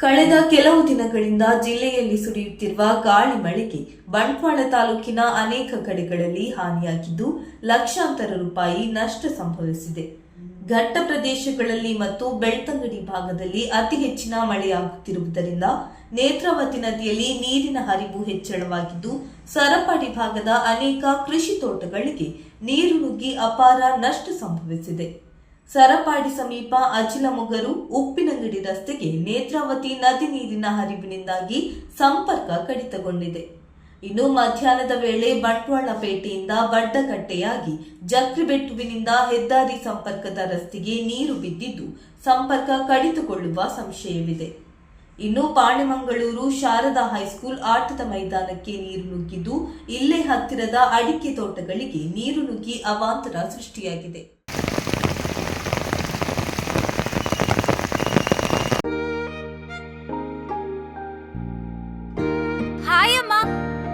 ಕಳೆದ ಕೆಲವು ದಿನಗಳಿಂದ ಜಿಲ್ಲೆಯಲ್ಲಿ ಸುರಿಯುತ್ತಿರುವ ಗಾಳಿ ಮಳೆಗೆ ಬಂಟ್ವಾಳ ತಾಲೂಕಿನ ಅನೇಕ ಕಡೆಗಳಲ್ಲಿ ಹಾನಿಯಾಗಿದ್ದು ಲಕ್ಷಾಂತರ ರೂಪಾಯಿ ನಷ್ಟ ಸಂಭವಿಸಿದೆ. ಘಟ್ಟ ಪ್ರದೇಶಗಳಲ್ಲಿ ಮತ್ತು ಬೆಳ್ತಂಗಡಿ ಭಾಗದಲ್ಲಿ ಅತಿ ಹೆಚ್ಚಿನ ಮಳೆಯಾಗುತ್ತಿರುವುದರಿಂದ ನೇತ್ರಾವತಿ ನದಿಯಲ್ಲಿ ನೀರಿನ ಹರಿವು ಹೆಚ್ಚಳವಾಗಿದ್ದು ಸರಪಾಡಿ ಭಾಗದ ಅನೇಕ ಕೃಷಿ ತೋಟಗಳಿಗೆ ನೀರು ನುಗ್ಗಿ ಅಪಾರ ನಷ್ಟ ಸಂಭವಿಸಿದೆ. ಸರಪಾಡಿ ಸಮೀಪ ಅಚಿಲಮೊಗರು ಉಪ್ಪಿನಂಗಡಿ ರಸ್ತೆಗೆ ನೇತ್ರಾವತಿ ನದಿ ನೀರಿನ ಹರಿವಿನಿಂದಾಗಿ ಸಂಪರ್ಕ ಕಡಿತಗೊಂಡಿದೆ. ಇನ್ನು ಮಧ್ಯಾಹ್ನದ ವೇಳೆ ಬಂಟ್ವಾಳ ಪೇಟೆಯಿಂದ ಬಡ್ಡಕಟ್ಟೆಯಾಗಿ ಜಕ್ರಿಬೆಟ್ಟುವಿನಿಂದ ಹೆದ್ದಾರಿ ಸಂಪರ್ಕದ ರಸ್ತೆಗೆ ನೀರು ಬಿದ್ದಿದ್ದು ಸಂಪರ್ಕ ಕಡಿತಗೊಳ್ಳುವ ಸಂಶಯವಿದೆ. ಇನ್ನು ಪಾಣೆಮಂಗಳೂರು ಶಾರದಾ ಹೈಸ್ಕೂಲ್ ಆಟದ ಮೈದಾನಕ್ಕೆ ನೀರು ನುಗ್ಗಿದ್ದು ಇಲ್ಲೇ ಹತ್ತಿರದ ಅಡಿಕೆ ತೋಟಗಳಿಗೆ ನೀರು ನುಗ್ಗಿ ಅವಾಂತರ ಸೃಷ್ಟಿಯಾಗಿದೆ.